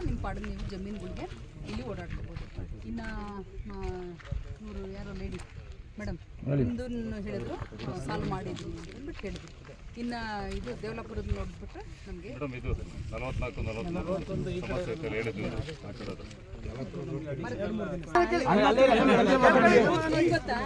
ನಿಮ್ಮ ಪಾಡಿಗೆ ನೀವು ಜಮೀನುಗಳಿಗೆ ಇಲ್ಲಿ ಓಡಾಡ್ಕೋಬೋದು. ಇನ್ನು ಇವರು ಯಾರೋ ಲೇಡಿ ಮೇಡಮ್ ನಿಮ್ಮದು ಹೇಳಿದ್ರು ಸಾಲ್ವ್ ಮಾಡಿದ್ವಿ ಅಂತಂದ್ಬಿಟ್ಟು ಹೇಳಿದ್ರು ಇನ್ನು ಇದು ದೇವಲಾಪುರದ ನೋಡ್ಬಿಟ್ರೆ ನಮಗೆ ನಲವತ್ನಾಲ್ಕು ನಲವತ್ನಾಲ್ಕು ಗೊತ್ತಾ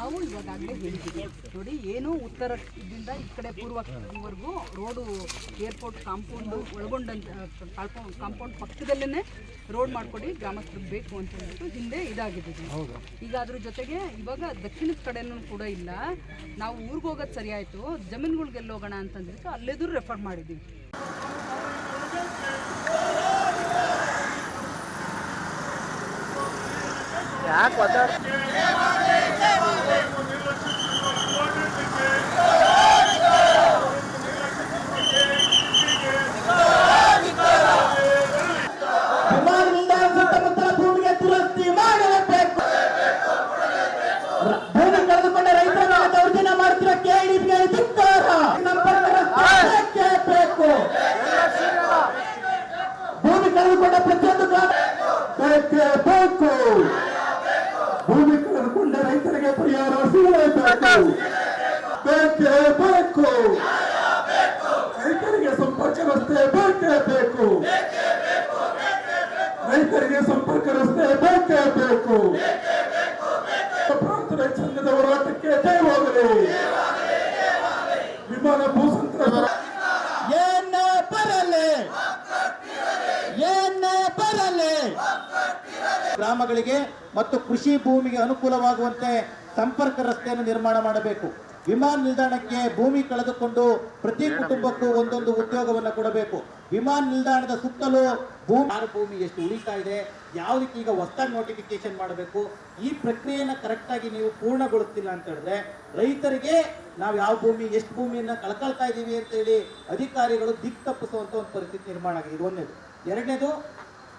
ನಾವು ಇವಾಗಾಗಲೇ ಹೇಳಿದ್ದೀವಿ. ನೋಡಿ ಏನು ಉತ್ತರದಿಂದ ಈ ಕಡೆ ಪೂರ್ವವರೆಗೂ ರೋಡು ಏರ್ಪೋರ್ಟ್ ಕಾಂಪೌಂಡು ಒಳಗೊಂಡಂತ ಕಾಂಪೌಂಡ್ ಪಕ್ಕದಲ್ಲೇ ರೋಡ್ ಮಾಡ್ಕೊಡಿ ಗ್ರಾಮಸ್ಥರಿಗೆ ಬೇಕು ಅಂತ ಹೇಳ್ಬಿಟ್ಟು ಹಿಂದೆ ಇದಾಗಿದೆ ಇದು. ಈಗ ಅದ್ರ ಜೊತೆಗೆ ಇವಾಗ ದಕ್ಷಿಣದ ಕಡೆನೂ ಕೂಡ ಇಲ್ಲ. ನಾವು ಊರಿಗೆ ಹೋಗೋದು ಸರಿ ಆಯಿತು. ಜಮೀನುಗಳ್ಗೆಲ್ಲ ಹೋಗೋಣ ಅಂತಂದ್ಬಿಟ್ಟು ಅಲ್ಲೆದುರು ರೆಫರ್ ಮಾಡಿದ್ದೀವಿ. ವಿಮಾನ ಬೇಕೇ ಬೇಕು ಭೂಮಿ ಕಳೆದುಕೊಂಡ ರೈತರಿಗೆ ಪರಿಹಾರ ಸಿಗಲೇಬೇಕು. ಬೇಕೇ ಬೇಕು ರೈತರಿಗೆ ಸಂಪರ್ಕ ರಸ್ತೆ ಬೇಕೇ ಬೇಕು ರೈತರಿಗೆ ಸಂಪರ್ಕ ರಸ್ತೆ ಬೇಕೇ ಬೇಕು ಪ್ರಾಂತ ಸಂಘದ ಹೋರಾಟಕ್ಕೆ ಜಯವಾಗಲಿ. ವಿಮಾನ ಭೂಸಂತ್ರ ಏನೇ ಬರಲಿ ಏನೇ ಬರಲಿ ಗ್ರಾಮಗಳಿಗೆ ಮತ್ತು ಕೃಷಿ ಭೂಮಿಗೆ ಅನುಕೂಲವಾಗುವಂತೆ ಸಂಪರ್ಕ ರಸ್ತೆಯನ್ನು ನಿರ್ಮಾಣ ಮಾಡಬೇಕು. ವಿಮಾನ ನಿಲ್ದಾಣಕ್ಕೆ ಭೂಮಿ ಕಳೆದುಕೊಂಡು ಪ್ರತಿ ಕುಟುಂಬಕ್ಕೂ ಒಂದೊಂದು ಉದ್ಯೋಗವನ್ನು ಕೊಡಬೇಕು. ವಿಮಾನ ನಿಲ್ದಾಣದ ಸುತ್ತಲೂ ಭೂಮಿ ಭೂಮಿ ಎಷ್ಟು ಉಳಿತಾ ಇದೆ ಯಾವುದಕ್ಕೆ ಈಗ ಹೊಸದಾಗಿ ನೋಟಿಫಿಕೇಶನ್ ಮಾಡಬೇಕು, ಈ ಪ್ರಕ್ರಿಯೆಯನ್ನು ಕರೆಕ್ಟಾಗಿ ನೀವು ಪೂರ್ಣಗೊಳಿಸ್ತಿಲ್ಲ ಅಂತ ಹೇಳಿದ್ರೆ ರೈತರಿಗೆ ನಾವು ಯಾವ ಭೂಮಿ, ಎಷ್ಟು ಭೂಮಿಯನ್ನ ಕಳ್ಕೊಳ್ತಾ ಇದ್ದೀವಿ ಅಂತೇಳಿ ಅಧಿಕಾರಿಗಳು ದಿಕ್ ತಪ್ಪಿಸುವಂತ ಒಂದು ಪರಿಸ್ಥಿತಿ ನಿರ್ಮಾಣ ಆಗಿದೆ. ಇದು ಒಂದೇದು. ಎರಡನೇದು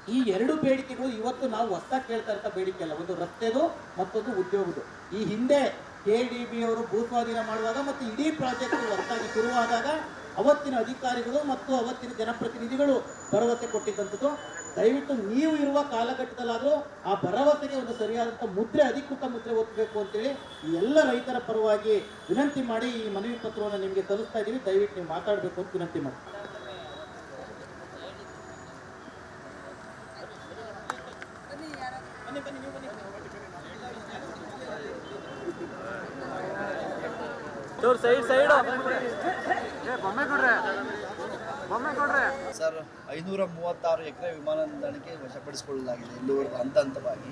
ಈ ಎರಡು ಬೇಡಿಕೆಗಳು ಇವತ್ತು ನಾವು ಹೊಸ ಕೇಳ್ತಾ ಇರ್ತ ಬೇಡಿಕೆ ಅಲ್ಲ. ಒಂದು ರಸ್ತೆದು, ಮತ್ತೊಂದು ಉದ್ಯೋಗದು. ಈ ಹಿಂದೆ ಕೆ ಡಿ ಬಿ ಅವರು ಭೂಸ್ವಾಧೀನ ಮಾಡುವಾಗ ಮತ್ತು ಇಡೀ ಪ್ರಾಜೆಕ್ಟ್ ಹೊಸದಾಗಿ ಶುರುವಾದಾಗ ಅವತ್ತಿನ ಅಧಿಕಾರಿಗಳು ಮತ್ತು ಅವತ್ತಿನ ಜನಪ್ರತಿನಿಧಿಗಳು ಭರವಸೆ ಕೊಟ್ಟಿದ್ದಂಥದ್ದು. ದಯವಿಟ್ಟು ನೀವು ಇರುವ ಕಾಲಘಟ್ಟದಲ್ಲಾದರೂ ಆ ಭರವಸೆಗೆ ಒಂದು ಸರಿಯಾದಂಥ ಮುದ್ರೆ, ಅಧಿಕೃತ ಮುದ್ರೆ ಒತ್ತಬೇಕು ಅಂತೇಳಿ ಎಲ್ಲ ರೈತರ ಪರವಾಗಿ ವಿನಂತಿ ಮಾಡಿ ಈ ಮನವಿ ಪತ್ರವನ್ನು ನಿಮಗೆ ತಲುಪ್ತಾ ಇದ್ದೀವಿ. ದಯವಿಟ್ಟು ನೀವು ಮಾತಾಡಬೇಕು ಅಂತ ವಿನಂತಿ ಮಾಡಿ ಸರ್ ಐನೂರ ಮೂವತ್ತಾರು ಎಕರೆ ವಿಮಾನ ನಿಲ್ದಾಣಕ್ಕೆ ವಶಪಡಿಸಿಕೊಳ್ಳಲಾಗಿದೆ ಇಲ್ಲಿವರೆಗೂ ಹಂತ ಹಂತವಾಗಿ.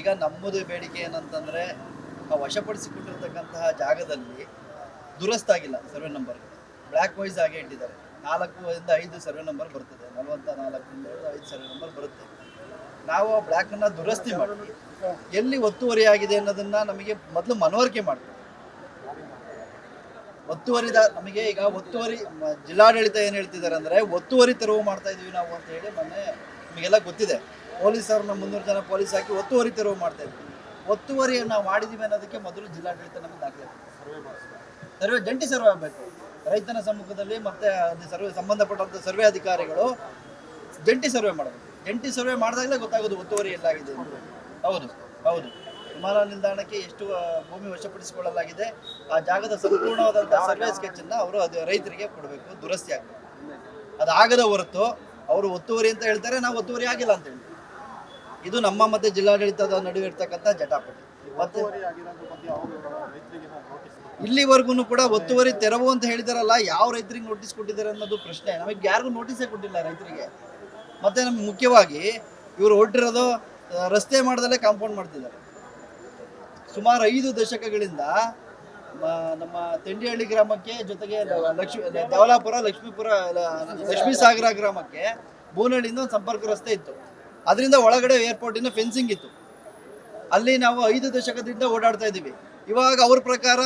ಈಗ ನಮ್ಮದು ಬೇಡಿಕೆ ಏನಂತಂದರೆ ಆ ವಶಪಡಿಸಿಕೊಂಡಿರ್ತಕ್ಕಂತಹ ಜಾಗದಲ್ಲಿ ದುರಸ್ತಾಗಿಲ್ಲ ಸರ್ವೆ ನಂಬರ್. ಬ್ಲ್ಯಾಕ್ ವೈಸ್ ಆಗಿ ಇಟ್ಟಿದ್ದಾರೆ. ನಾಲ್ಕುವರಿಂದ ಐದು ಸರ್ವೆ ನಂಬರ್ ಬರ್ತದೆ. ನಲವತ್ತ ನಾಲ್ಕರಿಂದ ಐದು ಸರ್ವೆ ನಂಬರ್ ಬರುತ್ತೆ. ನಾವು ಆ ಬ್ಲ್ಯಾಕನ್ನು ದುರಸ್ತಿ ಮಾಡಿ. ಎಲ್ಲಿ ಒತ್ತುವರಿ ಆಗಿದೆ ಅನ್ನೋದನ್ನ ನಮಗೆ ಮೊದಲು ಮನವರಿಕೆ ಮಾಡ್ತೀವಿ ಒತ್ತುವರಿದ ನಮಗೆ ಈಗ ಒತ್ತುವರಿ ಜಿಲ್ಲಾಡಳಿತ ಏನು ಹೇಳ್ತಿದ್ದಾರೆ ಅಂದ್ರೆ ಒತ್ತುವರಿ ತೆರವು ಮಾಡ್ತಾ ಇದೀವಿ ನಾವು ಅಂತ ಹೇಳಿ ಮೊನ್ನೆ ನಮಗೆಲ್ಲ ಗೊತ್ತಿದೆ. ಪೊಲೀಸರನ್ನ ಮುನ್ನೂರು ಜನ ಪೊಲೀಸ್ ಹಾಕಿ ಒತ್ತುವರಿ ತೆರವು ಮಾಡ್ತಾ ಇದ್ವಿ. ಒತ್ತುವರಿಯನ್ನು ನಾವು ಮಾಡಿದೀವಿ ಅನ್ನೋದಕ್ಕೆ ಮೊದಲು ಜಿಲ್ಲಾಡಳಿತ ನಮಗೆ ದಾಖಲೆ ಸರ್ವೆ ಜಂಟಿ ಸರ್ವೆ ಆಗಬೇಕು. ರೈತನ ಸಮ್ಮುಖದಲ್ಲಿ ಮತ್ತೆ ಸರ್ವೆ ಸಂಬಂಧಪಟ್ಟಂತ ಸರ್ವೆ ಅಧಿಕಾರಿಗಳು ಜಂಟಿ ಸರ್ವೆ ಮಾಡಬೇಕು. ಜಂಟಿ ಸರ್ವೆ ಮಾಡಿದಾಗಲೇ ಗೊತ್ತಾಗೋದು ಒತ್ತುವರಿ ಎಲ್ಲಾಗಿದೆ. ಹೌದು ಹೌದು. ವಿಮಾನ ನಿಲ್ದಾಣಕ್ಕೆ ಎಷ್ಟು ಭೂಮಿ ವಶಪಡಿಸಿಕೊಳ್ಳಲಾಗಿದೆ ಆ ಜಾಗದ ಸಂಪೂರ್ಣವಾದಂತಹ ಸರ್ವೆ ಸ್ಕೆಚ್ ಅನ್ನ ಅವರು ಅದು ರೈತರಿಗೆ ಕೊಡಬೇಕು ದುರಸ್ತಿ ಆಗಬೇಕು. ಅದಾಗದ ಹೊರತು ಅವರು ಒತ್ತುವರಿ ಅಂತ ಹೇಳ್ತಾರೆ ನಾವು ಒತ್ತುವರಿ ಆಗಿಲ್ಲ ಅಂತ ಹೇಳ್ತೀವಿ. ಇದು ನಮ್ಮ ಮತ್ತೆ ಜಿಲ್ಲಾಡಳಿತದ ನಡುವೆ ಇರ್ತಕ್ಕಂಥ ಜಟಾಪಟಿ. ಮತ್ತೆ ಇಲ್ಲಿವರೆಗೂ ಕೂಡ ಒತ್ತುವರಿ ತೆರವು ಅಂತ ಹೇಳಿದಾರಲ್ಲ ಯಾವ ರೈತರಿಗೆ ನೋಟಿಸ್ ಕೊಟ್ಟಿದ್ದಾರೆ ಅನ್ನೋದು ಪ್ರಶ್ನೆ. ನಮಗೆ ಯಾರಿಗೂ ನೋಟಿಸೇ ಕೊಟ್ಟಿಲ್ಲ ರೈತರಿಗೆ. ಮತ್ತೆ ನಮ್ಗೆ ಮುಖ್ಯವಾಗಿ ಇವರು ಹೊರಟಿರೋದು ರಸ್ತೆ ಮಾಡದಲ್ಲೇ ಕಾಂಪೌಂಡ್ ಮಾಡ್ತಿದ್ದಾರೆ. ಸುಮಾರು ಐದು ದಶಕಗಳಿಂದ ನಮ್ಮ ತೆಂಡಿಹಳ್ಳಿ ಗ್ರಾಮಕ್ಕೆ ಜೊತೆಗೆ ಲಕ್ಷ್ಮಿ ದೇವಲಾಪುರ, ಲಕ್ಷ್ಮೀಪುರ ಲಕ್ಷ್ಮೀ ಸಾಗರ ಗ್ರಾಮಕ್ಕೆ ಬೂನಹಳ್ಳಿಯಿಂದ ಒಂದು ಸಂಪರ್ಕ ರಸ್ತೆ ಇತ್ತು. ಅದರಿಂದ ಒಳಗಡೆ ಏರ್ಪೋರ್ಟಿನ ಫೆನ್ಸಿಂಗ್ ಇತ್ತು. ಅಲ್ಲಿ ನಾವು ಐದು ದಶಕದಿಂದ ಓಡಾಡ್ತಾ ಇದ್ದೀವಿ. ಇವಾಗ ಅವ್ರ ಪ್ರಕಾರ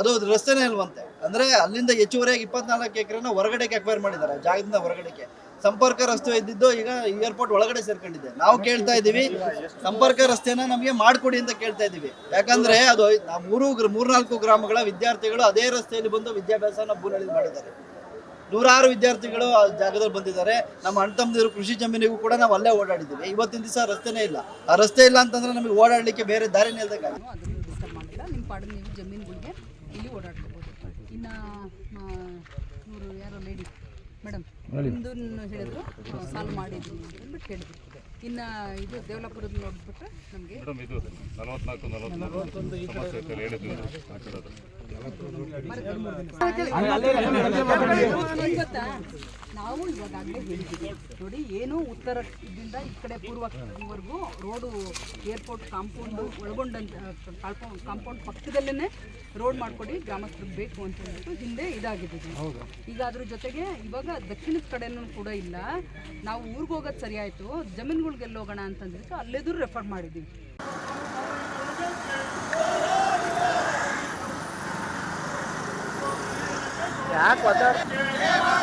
ಅದು ರಸ್ತೆನೇ ಇಲ್ವಂತೆ. ಅಂದ್ರೆ ಅಲ್ಲಿಂದ ಹೆಚ್ಚುವರಿಯಾಗಿ ಇಪ್ಪತ್ನಾಲ್ಕು ಎಕರೆನ ಹೊರಗಡೆಗೆ ಅಕ್ವೈರ್ ಮಾಡಿದ್ದಾರೆ, ಜಾಗದಿಂದ ಹೊರಗಡೆಗೆ. ಸಂಪರ್ಕ ರಸ್ತೆ ಇದ್ದಿದ್ದು ಈಗ ಏರ್ಪೋರ್ಟ್ ಒಳಗಡೆ ಸೇರ್ಕೊಂಡಿದೆ. ನಾವು ಕೇಳ್ತಾ ಇದ್ದೀವಿ, ಸಂಪರ್ಕ ರಸ್ತೆನ ನಮಗೆ ಮಾಡಿಕೊಡಿ ಅಂತ ಕೇಳ್ತಾ ಇದ್ದೀವಿ. ಯಾಕಂದ್ರೆ ಅದು ಮೂರು ನಾಲ್ಕು ಮೂರ್ನಾಲ್ಕು ಗ್ರಾಮಗಳ ವಿದ್ಯಾರ್ಥಿಗಳು ಅದೇ ರಸ್ತೆಯಲ್ಲಿ ಬಂದು ವಿದ್ಯಾಭ್ಯಾಸನ ಬೂನಳ್ಳಿ ಮಾಡಿದ್ದಾರೆ. ನೂರಾರು ವಿದ್ಯಾರ್ಥಿಗಳು ಆ ಜಾಗದಲ್ಲಿ ಬಂದಿದ್ದಾರೆ. ನಮ್ಮ ಅಣ್ಣ ತಮ್ಮದಿರು ಕೃಷಿ ಜಮೀನಿಗೂ ಕೂಡ ನಾವು ಅಲ್ಲೇ ಓಡಾಡಿದ್ದೀವಿ. ಇವತ್ತಿನ ದಿವಸ ರಸ್ತೆನೇ ಇಲ್ಲ. ಆ ರಸ್ತೆ ಇಲ್ಲ ಅಂತಂದ್ರೆ ನಮಗೆ ಓಡಾಡಲಿಕ್ಕೆ ಬೇರೆ ದಾರಿ ಇಲ್ದಂಗೆ ನಿಮ್ಮ ಇಲ್ಲಿ ಇನ್ನು ಮೇಡಮ್ ನಿಮ್ಮದು ಹೇಳಿದ್ರು ಸಾಲ್ವ್ ಮಾಡಿದ್ವಿ ಅಂತ ಹೇಳಿದ್ರು ಇನ್ನು ಇದು ದೇವಲಾಪುರದ ನೋಡ್ಬಿಟ್ರೆ ನಮಗೆ ಮೇಡಮ್ ಇದು ನಲವತ್ನಾಲ್ಕು ನಲವತ್ನಾಲ್ಕು ಹೇಳಿದ್ವಿ. ಗೊತ್ತಾ? ನಾವು ಇವಾಗಲೇ ಹೇಳಿದ್ದೀವಿ ನೋಡಿ ಏನು ಉತ್ತರದಿಂದ ಈ ಕಡೆ ಪೂರ್ವವರೆಗೂ ರೋಡು ಏರ್ಪೋರ್ಟ್ ಕಾಂಪೌಂಡು ಒಳಗೊಂಡಂತ ಕಾಂಪೌಂಡ್ ಕಾಂಪೌಂಡ್ ಪಕ್ಕದಲ್ಲೇ ರೋಡ್ ಮಾಡ್ಕೊಡಿ ಗ್ರಾಮಸ್ಥರಿಗೆ ಬೇಕು ಅಂತ ಹೇಳ್ಬಿಟ್ಟು ಹಿಂದೆ ಇದಾಗಿದೆ. ಇದು. ಈಗ ಅದ್ರ ಜೊತೆಗೆ ಇವಾಗ ದಕ್ಷಿಣದ ಕಡೆನೂ ಕೂಡ ಇಲ್ಲ. ನಾವು ಊರಿಗೆ ಹೋಗೋದು ಸರಿ ಆಯಿತು. ಜಮೀನುಗಳ್ಗೆಲ್ಲ ಹೋಗೋಣ ಅಂತಂದ್ಬಿಟ್ಟು ಅಲ್ಲೆದುರು ರೆಫರ್ ಮಾಡಿದ್ದೀವಿ ವಿಮಾನ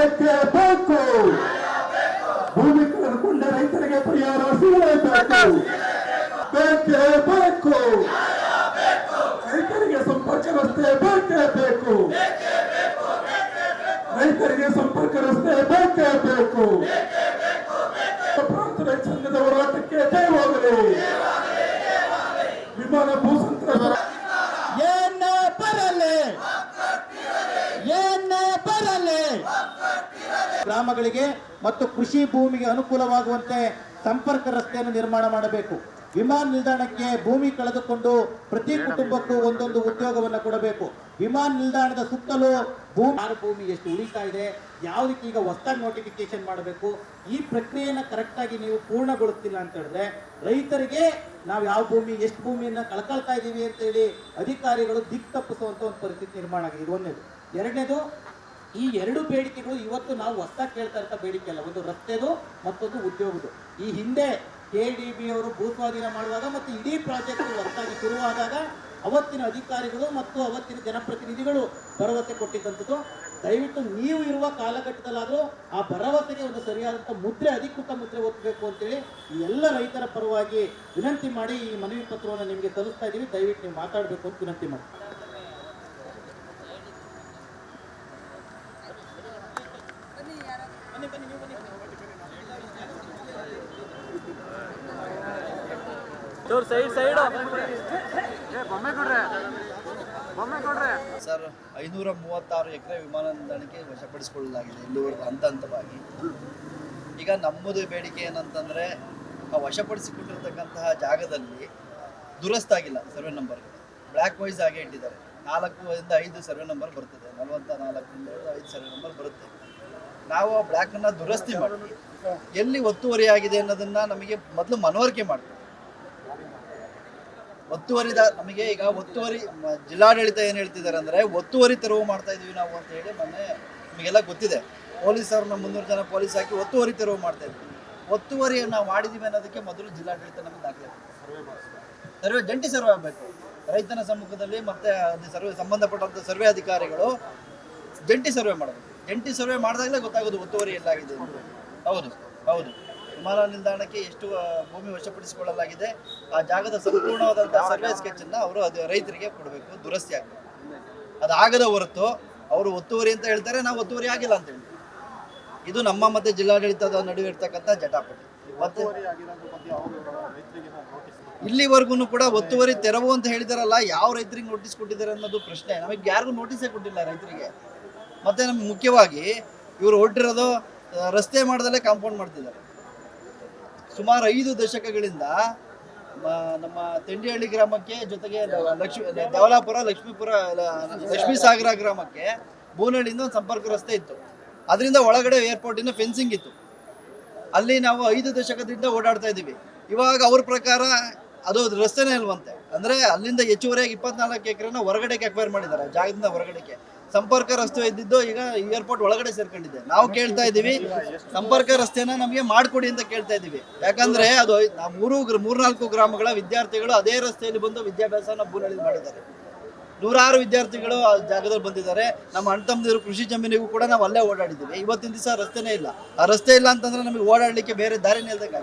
ಬೇಕೇ ಬೇಕು. ಭೂಮಿ ಕಳೆದುಕೊಂಡ ರೈತರಿಗೆ ಪರಿಹಾರ ಸಿಗಲೇಬೇಕು. ಬೇಕೇ ಬೇಕು. ರೈತರಿಗೆ ಸಂಪರ್ಕ ರಸ್ತೆ ಬೇಕೇ ಬೇಕು. ರೈತರಿಗೆ ಸಂಪರ್ಕ ರಸ್ತೆ ಬೇಕೇ ಬೇಕು. ಪ್ರಾಂತ ರೈತ ಸಂಘದ ಹೋರಾಟಕ್ಕೆ ಜಯವಾಗಲಿ. ವಿಮಾನ ಭೂಸಂತ್ರ ಏನೇ ಬರಲಿ ಏನೇ ಬರಲಿ ಗ್ರಾಮಗಳಿಗೆ ಮತ್ತು ಕೃಷಿ ಭೂಮಿಗೆ ಅನುಕೂಲವಾಗುವಂತೆ ಸಂಪರ್ಕ ರಸ್ತೆಯನ್ನು ನಿರ್ಮಾಣ ಮಾಡಬೇಕು. ವಿಮಾನ ನಿಲ್ದಾಣಕ್ಕೆ ಭೂಮಿ ಕಳೆದುಕೊಂಡು ಪ್ರತಿ ಕುಟುಂಬಕ್ಕೂ ಒಂದೊಂದು ಉದ್ಯೋಗವನ್ನು ಕೊಡಬೇಕು. ವಿಮಾನ ನಿಲ್ದಾಣದ ಸುತ್ತಲೂ ಭೂಮಿ ಭೂಮಿ ಎಷ್ಟು ಉಳಿತಾ ಇದೆ, ಯಾವುದಕ್ಕೆ ಈಗ ಹೊಸದಾಗಿ ನೋಟಿಫಿಕೇಶನ್ ಮಾಡಬೇಕು, ಈ ಪ್ರಕ್ರಿಯೆಯನ್ನು ಕರೆಕ್ಟಾಗಿ ನೀವು ಪೂರ್ಣಗೊಳಿಸ್ತಿಲ್ಲ ಅಂತ ಹೇಳಿದ್ರೆ, ರೈತರಿಗೆ ನಾವು ಯಾವ ಭೂಮಿ, ಎಷ್ಟು ಭೂಮಿಯನ್ನು ಕಳ್ಕೊಳ್ತಾ ಇದ್ದೀವಿ ಅಂತೇಳಿ ಅಧಿಕಾರಿಗಳು ದಿಕ್ ತಪ್ಪಿಸುವಂತ ಒಂದು ಪರಿಸ್ಥಿತಿ ನಿರ್ಮಾಣ ಆಗಿದೆ. ಇದು ಒಂದೇದು. ಎರಡನೇದು ಈ ಎರಡು ಬೇಡಿಕೆಗಳು ಇವತ್ತು ನಾವು ಹೊಸ ಕೇಳ್ತಾ ಇರ್ತ ಬೇಡಿಕೆ ಅಲ್ಲ, ಒಂದು ರಸ್ತೆದು ಮತ್ತೊಂದು ಉದ್ಯೋಗದು. ಈ ಹಿಂದೆ ಕೆ ಡಿ ಬಿ ಅವರು ಭೂಸ್ವಾಧೀನ ಮಾಡುವಾಗ ಮತ್ತು ಇಡೀ ಪ್ರಾಜೆಕ್ಟ್ ಹೊಸದಾಗಿ ಶುರುವಾದಾಗ ಅವತ್ತಿನ ಅಧಿಕಾರಿಗಳು ಮತ್ತು ಅವತ್ತಿನ ಜನಪ್ರತಿನಿಧಿಗಳು ಭರವಸೆ ಕೊಟ್ಟಿದ್ದಂಥದ್ದು. ದಯವಿಟ್ಟು ನೀವು ಇರುವ ಕಾಲಘಟ್ಟದಲ್ಲಾದರೂ ಆ ಭರವಸೆಗೆ ಒಂದು ಸರಿಯಾದಂಥ ಮುದ್ರೆ, ಅಧಿಕೃತ ಮುದ್ರೆ ಒತ್ತಬೇಕು ಅಂತೇಳಿ ಈ ಎಲ್ಲ ರೈತರ ಪರವಾಗಿ ವಿನಂತಿ ಮಾಡಿ ಈ ಮನವಿ ಪತ್ರವನ್ನು ನಿಮಗೆ ತಲುಪ್ತಾ ಇದ್ದೀವಿ. ದಯವಿಟ್ಟು ನೀವು ಮಾತಾಡಬೇಕು ಅಂತ ವಿನಂತಿ ಮಾಡಿ ಸರ್ ಐನೂರ ಮೂವತ್ತಾರು ಎಕರೆ ವಿಮಾನ ನಿಲ್ದಾಣಕ್ಕೆ ವಶಪಡಿಸಿಕೊಳ್ಳಲಾಗಿದೆ ಇಲ್ಲಿವರೆಗೂ ಹಂತ ಹಂತವಾಗಿ. ಈಗ ನಮ್ಮದು ಬೇಡಿಕೆ ಏನಂತಂದರೆ ಆ ವಶಪಡಿಸಿಕೊಂಡಿರ್ತಕ್ಕಂತಹ ಜಾಗದಲ್ಲಿ ದುರಸ್ತಾಗಿಲ್ಲ ಸರ್ವೆ ನಂಬರ್. ಬ್ಲ್ಯಾಕ್ ವೈಸ್ ಆಗಿ ಇಟ್ಟಿದ್ದಾರೆ. ನಾಲ್ಕುವರಿಂದ ಇಂದ ಐದು ಸರ್ವೆ ನಂಬರ್ ಬರ್ತದೆ. ನಲವತ್ತ ನಾಲ್ಕರಿಂದ ಐದು ಸರ್ವೆ ನಂಬರ್ ಬರುತ್ತೆ. ನಾವು ಆ ಬ್ಲ್ಯಾಕನ್ನು ದುರಸ್ತಿ ಮಾಡಿ ಎಲ್ಲಿ ಒತ್ತುವರಿ ಆಗಿದೆ ಅನ್ನೋದನ್ನ ನಮಗೆ ಮೊದಲು ಮನವರಿಕೆ ಮಾಡ್ತೀವಿ ಒತ್ತುವರಿದ ನಮಗೆ ಈಗ ಒತ್ತುವರಿ ಜಿಲ್ಲಾಡಳಿತ ಏನು ಹೇಳ್ತಿದ್ದಾರೆ ಅಂದರೆ ಒತ್ತುವರಿ ತೆರವು ಮಾಡ್ತಾ ಇದೀವಿ ನಾವು ಅಂತ ಹೇಳಿ ಮೊನ್ನೆ ನಮಗೆಲ್ಲ ಗೊತ್ತಿದೆ. ಪೊಲೀಸರನ್ನ ಮುನ್ನೂರು ಜನ ಪೊಲೀಸ್ ಹಾಕಿ ಒತ್ತುವರಿ ತೆರವು ಮಾಡ್ತಾ ಇದ್ವಿ. ಒತ್ತುವರಿಯನ್ನು ನಾವು ಮಾಡಿದೀವಿ ಅನ್ನೋದಕ್ಕೆ ಮೊದಲು ಜಿಲ್ಲಾಡಳಿತ ನಮಗೆ ದಾಖಲೆ ಸರ್ವೆ ಜಂಟಿ ಸರ್ವೆ ಆಗಬೇಕು. ರೈತನ ಸಮ್ಮುಖದಲ್ಲಿ ಮತ್ತೆ ಸರ್ವೆ ಸಂಬಂಧಪಟ್ಟಂಥ ಸರ್ವೆ ಅಧಿಕಾರಿಗಳು ಜಂಟಿ ಸರ್ವೆ ಮಾಡಬೇಕು. ಜಂಟಿ ಸರ್ವೆ ಮಾಡಿದಾಗಲೇ ಗೊತ್ತಾಗೋದು ಒತ್ತುವರಿ ಎಲ್ಲಾಗಿದೆ. ಹೌದು ಹೌದು. ವಿಮಾನ ನಿಲ್ದಾಣಕ್ಕೆ ಎಷ್ಟು ಭೂಮಿ ವಶಪಡಿಸಿಕೊಳ್ಳಲಾಗಿದೆ ಆ ಜಾಗದ ಸಂಪೂರ್ಣವಾದಂತಹ ಸರ್ವೆ ಸ್ಕೆಚ್ ಅನ್ನ ಅವರು ಅದು ರೈತರಿಗೆ ಕೊಡಬೇಕು ದುರಸ್ತಿ ಆಗಬೇಕು. ಅದಾಗದ ಹೊರತು ಅವರು ಒತ್ತುವರಿ ಅಂತ ಹೇಳ್ತಾರೆ ನಾವು ಒತ್ತುವರಿ ಆಗಿಲ್ಲ ಅಂತ ಹೇಳಿ ಇದು ನಮ್ಮ ಮತ್ತೆ ಜಿಲ್ಲಾಡಳಿತದ ನಡುವೆ ಇರ್ತಕ್ಕಂಥ ಜಟಾಪಟಿ. ಮತ್ತೆ ಇಲ್ಲಿವರೆಗೂ ಕೂಡ ಒತ್ತುವರಿ ತೆರವು ಅಂತ ಹೇಳಿದಾರಲ್ಲ ಯಾವ ರೈತರಿಗೆ ನೋಟಿಸ್ ಕೊಟ್ಟಿದ್ದಾರೆ ಅನ್ನೋದು ಪ್ರಶ್ನೆ. ನಮಗೆ ಯಾರಿಗೂ ನೋಟಿಸೇ ಕೊಟ್ಟಿಲ್ಲ ರೈತರಿಗೆ. ಮತ್ತೆ ನಮ್ಗೆ ಮುಖ್ಯವಾಗಿ ಇವರು ಹೊರಟಿರೋದು ರಸ್ತೆ ಮಾಡದಲ್ಲೇ ಕಾಂಪೌಂಡ್ ಮಾಡ್ತಿದ್ದಾರೆ. ಸುಮಾರು ಐದು ದಶಕಗಳಿಂದ ನಮ್ಮ ತೆಂಡಿಹಳ್ಳಿ ಗ್ರಾಮಕ್ಕೆ ಜೊತೆಗೆ ಲಕ್ಷ್ಮಿ, ದೇವಲಾಪುರ, ಲಕ್ಷ್ಮೀಪುರ ಲಕ್ಷ್ಮೀ ಸಾಗರ ಗ್ರಾಮಕ್ಕೆ ಬೂನಹಳ್ಳಿಯಿಂದ ಒಂದು ಸಂಪರ್ಕ ರಸ್ತೆ ಇತ್ತು. ಅದರಿಂದ ಒಳಗಡೆ ಏರ್ಪೋರ್ಟಿನ ಫೆನ್ಸಿಂಗ್ ಇತ್ತು. ಅಲ್ಲಿ ನಾವು ಐದು ದಶಕದಿಂದ ಓಡಾಡ್ತಾ ಇದ್ದೀವಿ. ಇವಾಗ ಅವ್ರ ಪ್ರಕಾರ ಅದು ರಸ್ತೆನೇ ಇಲ್ವಂತೆ. ಅಂದ್ರೆ ಅಲ್ಲಿಂದ ಹೆಚ್ಚುವರಿಯಾಗಿ ಇಪ್ಪತ್ನಾಲ್ಕು ಎಕರೆನ ಹೊರಗಡೆಗೆ ಅಕ್ವೈರ್ ಮಾಡಿದ್ದಾರೆ, ಜಾಗದಿಂದ ಹೊರಗಡೆಗೆ. ಸಂಪರ್ಕ ರಸ್ತೆ ಇದ್ದಿದ್ದು ಈಗ ಏರ್ಪೋರ್ಟ್ ಒಳಗಡೆ ಸೇರ್ಕೊಂಡಿದೆ. ನಾವು ಕೇಳ್ತಾ ಇದ್ದೀವಿ, ಸಂಪರ್ಕ ರಸ್ತೆನ ನಮಗೆ ಮಾಡಿಕೊಡಿ ಅಂತ ಕೇಳ್ತಾ ಇದ್ದೀವಿ. ಯಾಕಂದ್ರೆ ಅದು ಮೂರು ಮೂರ್ನಾಲ್ಕು ಗ್ರಾಮಗಳ ವಿದ್ಯಾರ್ಥಿಗಳು ಅದೇ ರಸ್ತೆಯಲ್ಲಿ ಬಂದು ವಿದ್ಯಾಭ್ಯಾಸನ ಬೂನಳ್ಳಿ ಮಾಡಿದ್ದಾರೆ. ನೂರಾರು ವಿದ್ಯಾರ್ಥಿಗಳು ಆ ಜಾಗದಲ್ಲಿ ಬಂದಿದ್ದಾರೆ. ನಮ್ಮ ಅಣ್ಣ ತಮ್ಮದಿರು ಕೃಷಿ ಜಮೀನಿಗೂ ಕೂಡ ನಾವು ಅಲ್ಲೇ ಓಡಾಡಿದ್ದೀವಿ. ಇವತ್ತಿನ ದಿವಸ ರಸ್ತೆನೇ ಇಲ್ಲ. ಆ ರಸ್ತೆ ಇಲ್ಲ ಅಂತಂದ್ರೆ ನಮಗೆ ಓಡಾಡಲಿಕ್ಕೆ ಬೇರೆ ದಾರಿನೇ ಇಲ್ದಂಗೆ